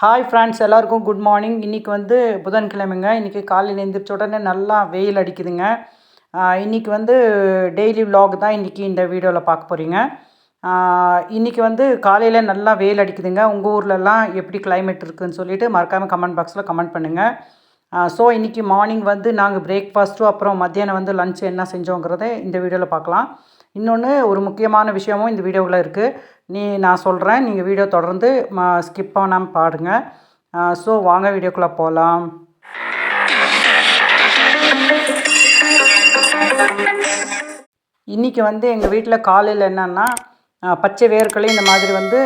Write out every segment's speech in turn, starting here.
Hi friends எல்லாருக்கும் good morning இன்றைக்கி வந்து புதன்கிழமைங்க. இன்றைக்கி காலையில் எழுந்திரிச்ச உடனே நல்லா வெயில் அடிக்குதுங்க. இன்றைக்கி வந்து டெய்லி விலாக் தான் இன்றைக்கி இந்த வீடியோவில் பார்க்க போகிறீங்க இன்றைக்கி வந்து காலையில் நல்லா வெயில் அடிக்குதுங்க. உங்கள் ஊர்லலாம் எப்படி கிளைமேட் இருக்குதுன்னு சொல்லிட்டு மறக்காமல் கமெண்ட் பாக்ஸில் கமெண்ட் பண்ணுங்கள் ஸோ இன்றைக்கி மார்னிங் வந்து நாங்கள் பிரேக்ஃபாஸ்ட்டும் அப்புறம் மத்தியானம் வந்து லஞ்ச் என்ன செஞ்சோங்கிறத இந்த வீடியோவில் பார்க்கலாம். இன்னொன்று ஒரு முக்கியமான விஷயமும் இந்த வீடியோவில் இருக்குது நீ நான் சொல்கிறேன் நீங்கள் வீடியோ தொடர்ந்து ஸ்கிப் பண்ணாமல் பாருங்க ஸோ வாங்க வீடியோக்குள்ளே போகலாம் இன்றைக்கி வந்து எங்கள் வீட்டில் காலையில் என்னன்னா பச்சை வேர்க்கடலை இந்த மாதிரி வந்து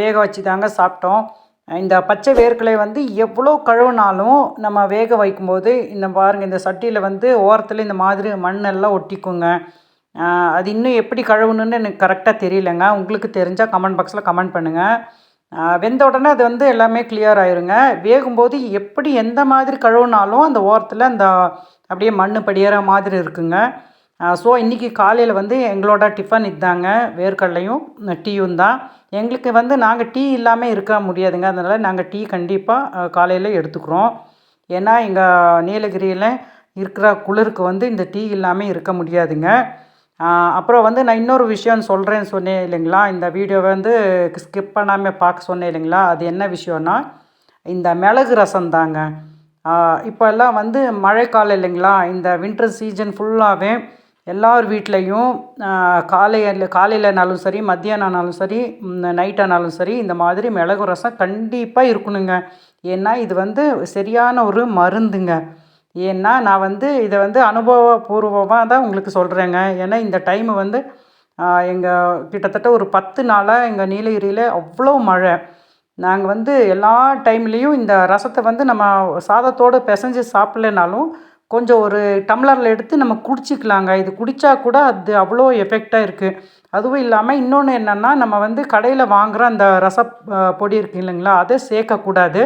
வேக வச்சு தாங்க சாப்பிட்டோம். இந்த பச்சை வேர்க்கலை வந்து எவ்வளோ கழுவுனாலும் நம்ம வேக வைக்கும்போது இந்த பாருங்கள் இந்த சட்டியில் வந்து ஓரத்தில் இந்த மாதிரி மண்ணெல்லாம் ஒட்டிக்குங்க. அது இன்னும் எப்படி கழுவணுன்னு எனக்கு கரெக்டாக தெரியலங்க. உங்களுக்கு தெரிஞ்சால் கமெண்ட் பாக்ஸில் கமெண்ட் பண்ணுங்கள் வெந்த உடனே அது வந்து எல்லாமே கிளியர் ஆயிருங்க. வேகும்போது எப்படி எந்த மாதிரி கழுவுனாலும் அந்த ஓரத்தில் அந்த அப்படியே மண் படியற மாதிரி இருக்குங்க. ஸோ இன்றைக்கி காலையில் வந்து எங்களோட டிஃபன் இதாங்க. வேர்க்கடலையும் டீயும் தான். எங்களுக்கு வந்து நாங்கள் டீ இல்லாமல் இருக்க முடியாதுங்க. அதனால் நாங்கள் டீ கண்டிப்பாக காலையில் எடுத்துக்கிறோம். ஏன்னா எங்கள் நீலகிரியில் இருக்கிற குளிருக்கு வந்து இந்த டீ இல்லாமல் இருக்க முடியாதுங்க. அப்புறம் வந்து நான் இன்னொரு விஷயம் சொல்கிறேன்னு சொன்னேன் இல்லைங்களா? இந்த வீடியோவை வந்து ஸ்கிப் பண்ணாமல் பார்க்க சொன்னேன் இல்லைங்களா? அது என்ன விஷயம்னா இந்த மிளகு ரசம் தாங்க. இப்போ எல்லாம் வந்து மழைக்காலம் இல்லைங்களா? இந்த வின்டர் சீசன் ஃபுல்லாகவே எல்லார் வீட்லேயும் காலையில் காலையிலனாலும் சரி மத்தியானம்னாலும் சரி நைட்டானாலும் சரி இந்த மாதிரி மிளகு ரசம் கண்டிப்பாக இருக்கணுங்க. ஏன்னா இது வந்து சரியான ஒரு மருந்துங்க. ஏன்னா நான் வந்து இதை வந்து அனுபவபூர்வமாக தான் உங்களுக்கு சொல்கிறேங்க ஏன்னா இந்த டைம் வந்து எங்கள் கிட்டத்தட்ட ஒரு பத்து நாளாக எங்கள் நீலகிரியில் அவ்வளோ மழை. நாங்கள் வந்து எல்லா டைம்லேயும் இந்த ரசத்தை வந்து நம்ம சாதத்தோடு பிசைஞ்சு சாப்பிட்லனாலும் கொஞ்சம் ஒரு டம்ளரில் எடுத்து நம்ம குடிச்சிக்கலாங்க. இது குடித்தா கூட அது அவ்வளோ எஃபெக்டாக இருக்குது அதுவும் இல்லாமல் இன்னொன்று என்னென்னா நம்ம வந்து கடையில் வாங்குகிற அந்த ரச பொடி இருக்கு இல்லைங்களா அதை சேர்க்கக்கூடாது.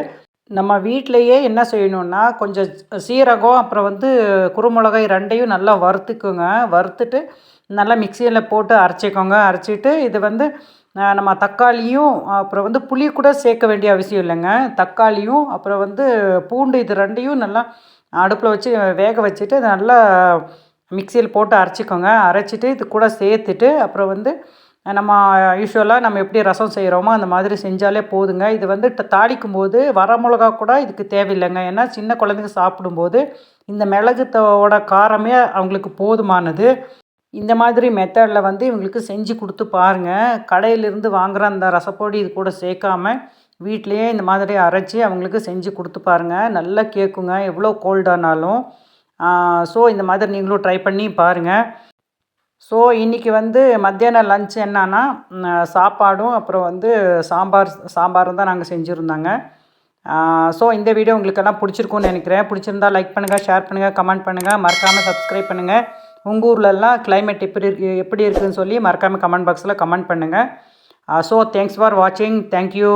நம்ம வீட்டிலையே என்ன செய்யணுன்னா கொஞ்சம் சீரகம் அப்புறம் வந்து குருமிளகாய் ரெண்டையும் நல்லா வறுத்துக்குங்க. வறுத்துட்டு நல்லா மிக்சியில் போட்டு அரைச்சிக்கோங்க. அரைச்சிட்டு இது வந்து நம்ம தக்காளியும் அப்புறம் வந்து புளி கூட சேர்க்க வேண்டிய அவசியம் இல்லைங்க. தக்காளியும் அப்புறம் வந்து பூண்டு இது ரெண்டையும் நல்லா அடுப்பில் வச்சு வேக வச்சுட்டு நல்லா மிக்சியில் போட்டு அரைச்சிக்கோங்க. அரைச்சிட்டு இது கூட சேர்த்துட்டு அப்புறம் வந்து நம்ம யூஸ்வலாக நம்ம எப்படி ரசம் செய்கிறோமோ அந்த மாதிரி செஞ்சாலே போதுங்க. இது வந்து தாளிக்கும் போது வரமிளகா கூட இதுக்கு தேவையில்லைங்க. ஏன்னா சின்ன குழந்தைங்க சாப்பிடும்போது இந்த மிளகுத்தோட காரமே அவங்களுக்கு போதுமானது. இந்த மாதிரி மெத்தடில் வந்து இவங்களுக்கு செஞ்சு கொடுத்து பாருங்கள் கடையிலிருந்து வாங்குகிற அந்த ரசப்பொடி இது கூட சேர்க்காம வீட்லேயே இந்த மாதிரி அரைச்சி அவங்களுக்கு செஞ்சு கொடுத்து பாருங்கள் நல்லா கேட்குங்க எவ்வளோ கோல்டானாலும் ஸோ இந்த மாதிரி நீங்களும் ட்ரை பண்ணி பாருங்கள் ஸோ இன்றைக்கி வந்து மத்தியானம் லஞ்ச் என்னன்னா சாப்பாடும் அப்புறம் வந்து சாம்பார் சாம்பாரும் தான் நாங்கள் செஞ்சுருந்தாங்க. ஸோ இந்த வீடியோ உங்களுக்கெல்லாம் பிடிச்சிருக்கும்னு நினைக்கிறேன். பிடிச்சிருந்தா லைக் பண்ணுங்கள் ஷேர் பண்ணுங்கள் கமெண்ட் பண்ணுங்கள் மறக்காமல் சப்ஸ்கிரைப் பண்ணுங்கள் உங்கள் ஊர்லெல்லாம் கிளைமேட் எப்படி இருக்கு எப்படி இருக்குதுன்னு சொல்லி மறக்காமல் கமெண்ட் பாக்ஸில் கமெண்ட் பண்ணுங்கள் ஸோ தேங்க்ஸ் ஃபார் வாட்சிங் தேங்க்யூ